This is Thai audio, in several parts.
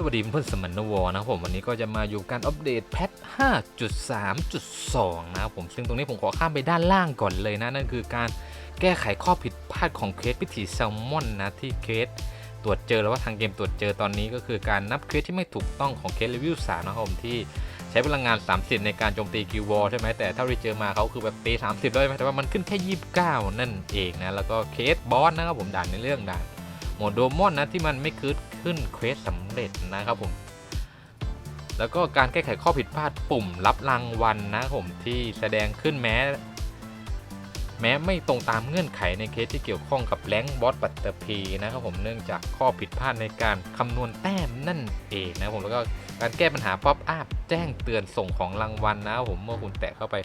สวัสดีเพื่อนสมันนวนะครับผมวันนี้ก็จะมาอยู่การอัปเดตแพท 5.3.2 นะครับผมซึ่งตรงนี้ผมขอข้ามไปด้านล่างก่อนเลยนะ นั่นคือการแก้ไขข้อผิดพลาดของเคสพิธีแซลมอนนะ ที่เคสตรวจเจอแล้วว่าทางเกมตรวจเจอตอนนี้ก็คือการนับเคสที่ไม่ถูกต้องของเคสรีวิว3นะครับผมที่ใช้พลังงาน 30 ในการโจมตีกิววอลใช่ไหมแต่เท่าที่เจอมาเขาคือแบบตี30 ด้วยไหมแต่ว่ามันขึ้นแค่ 29 นั่นเองนะแล้วก็เคสบอสนะครับผมด่านในเรื่องด่าน หมดโดมอนนะที่มันไม่คืดขึ้นเควสสำเร็จนะครับผม แล้วก็การแก้ไขข้อผิดพลาดปุ่มรับรางวัลนะผมที่แสดงขึ้นแม้ แม้ไม่ตรงตามเงื่อนไขในเคสที่เกี่ยวข้องกับแรงค์บอสปัตเตอร์พีนะครับผมเนื่องจากข้อผิดพลาดในการคำนวณแต้มนั่นเองนะผมแล้วก็การแก้ปัญหาป๊อปอัพแจ้งเตือนส่งของรางวัลนะผมเมื่อคุณแตะเข้าไป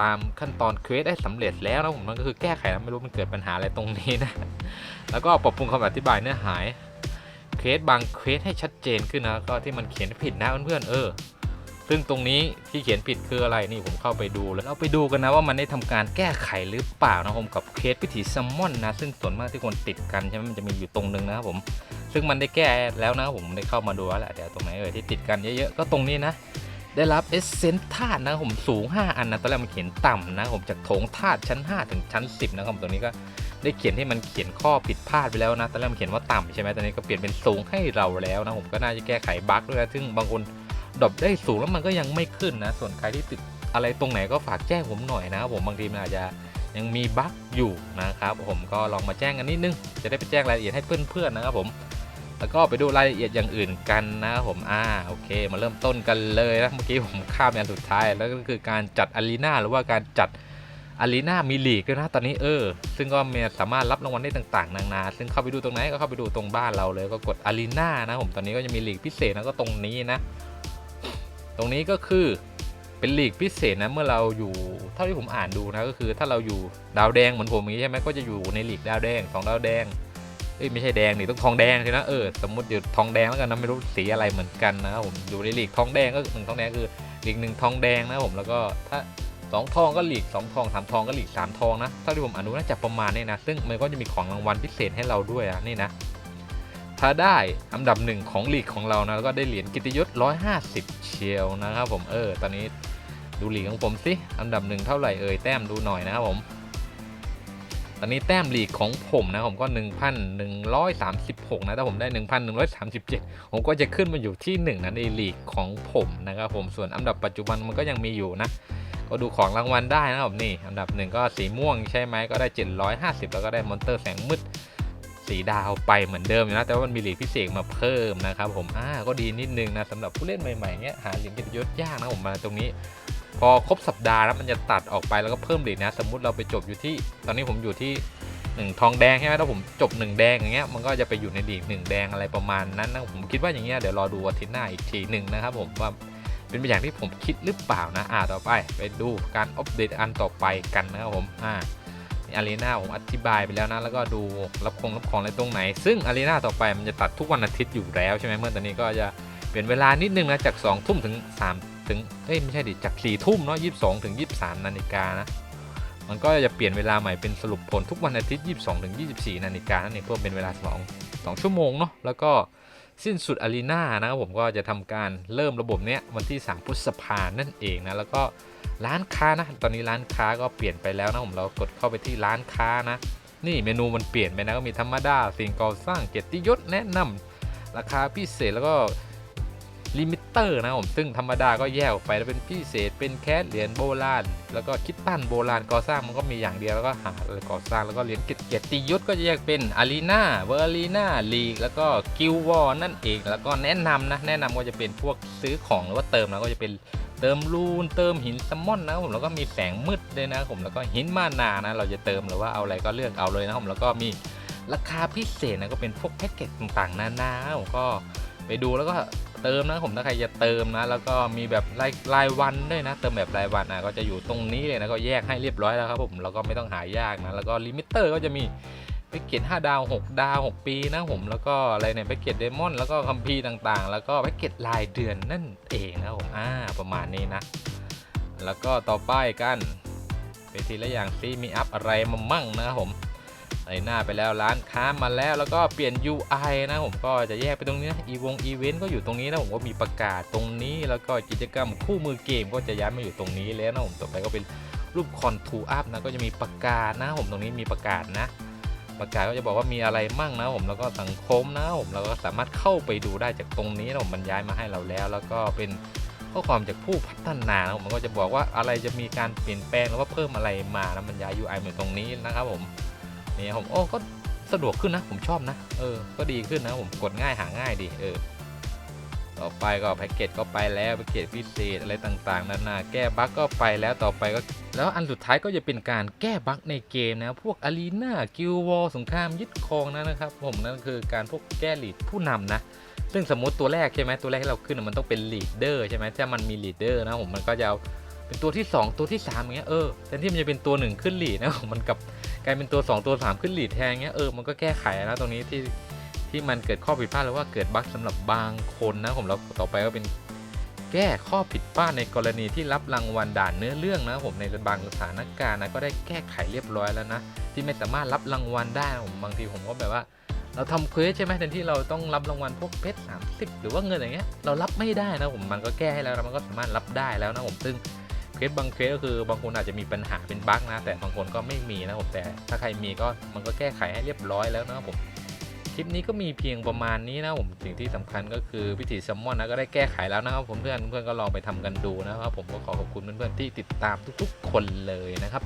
ตามขั้นตอนเควสได้สำเร็จแล้วนะผมมันก็คือแก้ไขแล้วไม่รู้มันเกิดปัญหาอะไรตรงนี้นะ แล้วก็ปรับปรุงคำอธิบายเนื้อหาเคสบางเคสให้ชัดเจนขึ้นนะก็ที่มันเขียนผิดนะเพื่อนๆเออ ซึ่งตรงนี้ที่เขียนผิดคืออะไรนี่ผมเข้าไปดูแล้วเราไปดูกันนะว่ามันได้ทำการแก้ไขหรือเปล่านะผมกับเคสพิธีซัมมอนนะซึ่งส่วนมากที่คนติดกันใช่ไหมมันจะมีอยู่ตรงนึงนะครับผมซึ่งมันได้แก้แล้วนะครับผมได้เข้ามาดูแล้วแหละเดี๋ยวตรงไหนเอ่ยที่ติดกันเยอะๆก็ตรงนี้นะ ได้รับเอเซนธาตุนะผมสูง 5 อันนะตอนแรกมันเขียนต่ำนะผมจากโถงธาตุชั้น 5 ถึงชั้น 10 นะครับผมตรงนี้ก็ได้เขียนให้มันเขียนข้อผิดพลาดไปแล้วนะตอนแรกมันเขียนว่าต่ำใช่ไหมตอนนี้ก็เปลี่ยนเป็นสูงให้เราแล้วนะผมก็น่าจะแก้ไขบั๊กด้วยนะซึ่งบางคนดรอปได้สูงแล้วมันก็ยังไม่ขึ้นนะ ส่วนใครที่ติดอะไรตรงไหนก็ฝากแจ้งผมหน่อยนะครับผมบางทีมันอาจจะยังมีบั๊กอยู่นะครับผมก็ลองมาแจ้งกันนิดนึงจะได้ไปแจ้งรายละเอียดให้เพื่อนๆนะครับผม แล้วก็ไปดูรายละเอียดอย่างอื่นกันนะผมอ่าโอเค มาเริ่มต้นกันเลยนะเมื่อกี้ผมข้ามไปอันสุดท้าย แล้วก็คือการจัดอารีนาหรือว่าการจัดอารีนามีลีกด้วยนะตอนนี้เออ ซึ่งก็มีสามารถรับรางวัลได้ต่างๆ นานา ซึ่งเข้าไปดูตรงไหนก็เข้าไปดูตรงบ้านเราเลยก็กดอารีนานะผมตอนนี้ก็จะมีลีกพิเศษนะก็ตรงนี้นะ ตรงนี้ก็คือเป็นลีกพิเศษนะเมื่อเราอยู่เท่าที่ผมอ่านดูนะก็คือถ้าเราอยู่ดาวแดงเหมือนผมอย่างนี้ใช่ไหมก็จะอยู่ในลีกดาวแดงสองดาวแดง เอ้ยไม่ใช่แดงนี่ต้องทองแดงสินะเออสมมติอยู่ทองแดงแล้วกันนะไม่รู้สีอะไรเหมือนกันนะครับผมอยู่ในลีกทองแดงก็หนึ่งทองแดงคือลีกหนึ่งทองแดงนะครับผมแล้วก็ถ้าสองทองก็หลีกสองทองสามทองก็หลีกสามทองนะเท่าที่ผมอนดูน่าจะประมาณนี้นะซึ่งมันก็จะมีของรางวัลพิเศษให้เราด้วยอะนี่นะถ้าได้อันดับหนึ่งของลีกของเรานะแล้วก็ได้เหรียญกิตติยศ150 เชียวนะครับผมเออตอนนี้ดูลีกของผมสิอันดับหนึ่งเท่าไหร่เอ่ยแต้มดูหน่อยนะครับผม ตอนนี้แต้มลีกของผมนะผมก็ 1,136 นะ ถ้าผมได้ 1,137 ผมก็จะขึ้นมาอยู่ที่ 1นะในลีกของผมนะครับผมส่วนอันดับปัจจุบันมันก็ยังมีอยู่นะ ก็ดูของรางวัลได้นะครับนี่ อันดับหนึ่งก็สีม่วงใช่ไหมก็ได้ 750 แล้วก็ได้มอนเตอร์แสงมืดสีดาวไปเหมือนเดิมอยู่นะแต่ว่ามันมีหลีกพิเศษมาเพิ่มนะครับผมอ่าก็ดีนิดนึงนะสำหรับผู้เล่นใหม่ๆเนี้ยหาเหรียญกิตยศยากนะผมมาตรงนี้ พอครบสัปดาห์แล้วมันจะตัดออกไปแล้วก็เพิ่มเหรียญนะ สมมุติเราไปจบอยู่ที่ ตอนนี้ผมอยู่ที่ 1 ทองแดงใช่ไหมถ้าผมจบ 1 แดงอย่างเงี้ยมันก็จะไปอยู่ในลีก1แดงอะไรประมาณนั้นนะผมคิดว่าอย่างเงี้ยเดี๋ยวรอดูอาทิตย์หน้าอีกทีหนึ่งนะครับผมว่าเป็นไปอย่างที่ผมคิดหรือเปล่านะอ่าต่อไปไปดูการอัปเดตอันต่อไปกันนะครับผมอ่าอารีนาผมอธิบายไปแล้วนะ แล้วก็ดูรับคงรับของอะไรตรงไหน ซึ่งอารีนาต่อไปมันจะตัดทุกวันอาทิตย์อยู่แล้วใช่ไหมเมื่อตอนนี้ก็จะเปลี่ยนเวลานิดนึงนะจาก2ทุ่มถึง3 ถึงเอ้ยไม่ใช่ดิจาก4ี่ทุ่มเนาะ22ถึง23นาฬิกานะมันก็จะเปลี่ยนเวลาใหม่เป็นสรุปผลทุกวันอาทิตย์ 22ถึง24 นาฬิกานั่นเองเพิ่มเป็นเวลา 2 2 ชั่วโมงเนาะแล้วก็สิ้นสุดอารีนานะครับผมก็จะทำการเริ่มระบบเนี้ยวันที่ 3 พฤษภานั่นเองนะแล้วก็ร้านค้านะ ตอนนี้ร้านค้าก็เปลี่ยนไปแล้วนะผมเรากดเข้าไปที่ร้านค้านะ นี่เมนูมันเปลี่ยนไปนะก็มีธรรมดาสิ่งก่อสร้างเกียรติยศแนะนำราคาพิเศษแล้วก็ ลิมิเตอร์นะผมซึ่งธรรมดาก็แยกออกไปแล้วเป็นพิเศษเป็นแคสเหรียญโบราณแล้วก็คิดตั้นโบราณก่อสร้างมันก็มีอย่างเดียวแล้วก็หาอะไรก่อสร้างแล้วก็เหรียญเกียรติยศก็จะแยกเป็นอารีนาเวอร์อารีนาลีกแล้วก็กิลวอนั่นเองแล้วก็แนะนำนะแนะนำก็จะเป็นพวกซื้อของหรือว่าเติมแล้วก็จะเป็นเติมรูนเติมหินซัมมอนนะผมแล้วก็มีแสงมืดด้วยนะผมแล้วก็หินมานานะเราจะเติมหรือว่าเอาอะไรก็เลือกเอาเลยนะผมแล้วก็มีราคาพิเศษนะก็เป็นพวกแพ็กเกจต่างๆนานาผมก็ไปดูแล้วก็ เติมนะผมถ้าใครจะเติมนะ แล้วก็มีแบบรายรายวันด้วยนะ เติมแบบรายวันนะก็จะอยู่ตรงนี้เลยนะก็แยกให้เรียบร้อยแล้วครับผมแล้วก็ไม่ต้องหายากนะแล้วก็ลิมิเตอร์ก็จะมีแพ็กเกจ5ดาว 6 ดาว 6 ปีนะผมแล้วก็อะไรเนี่ยแพ็กเกจเดมอนแล้วก็คัมภีร์ต่างๆ แล้วก็แพ็กเกจรายเดือนนั่นเองนะผมอ่าประมาณนี้นะ แล้วก็ต่อไปกันไปทีละอย่างซิมีอัพอะไรมามั่งนะครับผม ในหน้าไปแล้วร้านค้ามาแล้วแล้วก็เปลี่ยน UI นะผมก็จะแยกไปตรงนี้นะอีวงอีเวนต์ก็อยู่ตรงนี้นะผมก็มีประกาศตรงนี้ แล้วก็กิจกรรมคู่มือเกมก็จะย้ายมาอยู่ตรงนี้แล้วนะผมต่อไปก็เป็นรูปคอนทูอัพนะก็จะมีประกาศนะผมตรงนี้มีประกาศนะ ประกาศก็จะบอกว่ามีอะไรมั่งนะผมแล้วก็สังคมนะผมเราก็สามารถเข้าไปดูได้จากตรงนี้นะผมมันย้ายมาให้เราแล้ว แล้วก็เป็นข้อความจากผู้พัฒนานะผมมันก็จะบอกว่าอะไรจะมีการเปลี่ยนแปลงหรือว่าเพิ่มอะไรมานะมันย้าย UI มาตรงนี้นะครับผม นี่ผมโอ้ก็สะดวกขึ้นนะ ผมชอบนะ เออ ก็ดีขึ้นนะผมกดง่ายหาง่ายดีเออ ต่อไปก็แพ็กเกจก็ไปแล้วแพ็กเกจพิเศษอะไรต่างๆนานาแก้บั๊กก็ไปแล้วต่อไปก็แล้วอันสุดท้ายก็จะเป็นการแก้บั๊กในเกมนะ พวกอารีนากิลวอลสงครามยึดครองนะนะครับ ผมนั่นคือการพวกแก้ลีดผู้นำนะซึ่งสมมติตัวแรกใช่ไหมตัวแรกที่เราขึ้นมันต้องเป็นลีดเดอร์ใช่ไหมถ้ามันมีลีดเดอร์นะผมมันก็จะ เป็นตัวที่ 2 ตัวที่3อย่างเงี้ยเออแทนที่มันจะเป็นตัว 1 ขึ้นหลีดนะมมันกับกลายเป็นตัว 2 ตัว 3 ขึ้นหลีดแทนเงี้ยเออมันก็แก้ไขนะตรงนี้ที่ที่มันเกิดข้อผิดพลาดหรือว่าเกิดบั๊กสำหรับบางคนนะผมแล้วต่อไปก็เป็นแก้ข้อผิดพลาดในกรณีที่รับรางวัลด่านเนื้อเรื่องนะผมในบางสถานการณ์นะก็ได้แก้ไขเรียบร้อยแล้วนะที่ไม่สามารถรับรางวัลได้นะผมบางทีผมก็แบบว่า เราทำเควสใช่ไหมแทนที่เราต้องรับรางวัลพวกเพชรสามสิบหรือว่าเงินอย่างเงี้ยเรารับไม่ได้นะผมมันก็แก้ให้แล้วมันก็สามารถรับได้แล้วนะผมซึ่ง เคสบางเคสก็คือบางคนอาจจะมีปัญหาเป็นบั๊กนะ แต่บางคนก็ไม่มีนะผมแต่ถ้าใครมีก็มันก็แก้ไขให้เรียบร้อยแล้วนะครับผมคลิปนี้ก็มีเพียงประมาณนี้นะผมสิ่งที่สำคัญก็คือวิธีซัมมอนนะก็ได้แก้ไขแล้วนะครับผมเพื่อนเพื่อนก็ลองไปทำกันดูนะครับผมก็ขอขอบคุณเพื่อนๆที่ติดตามทุกๆ คนเลยนะครับ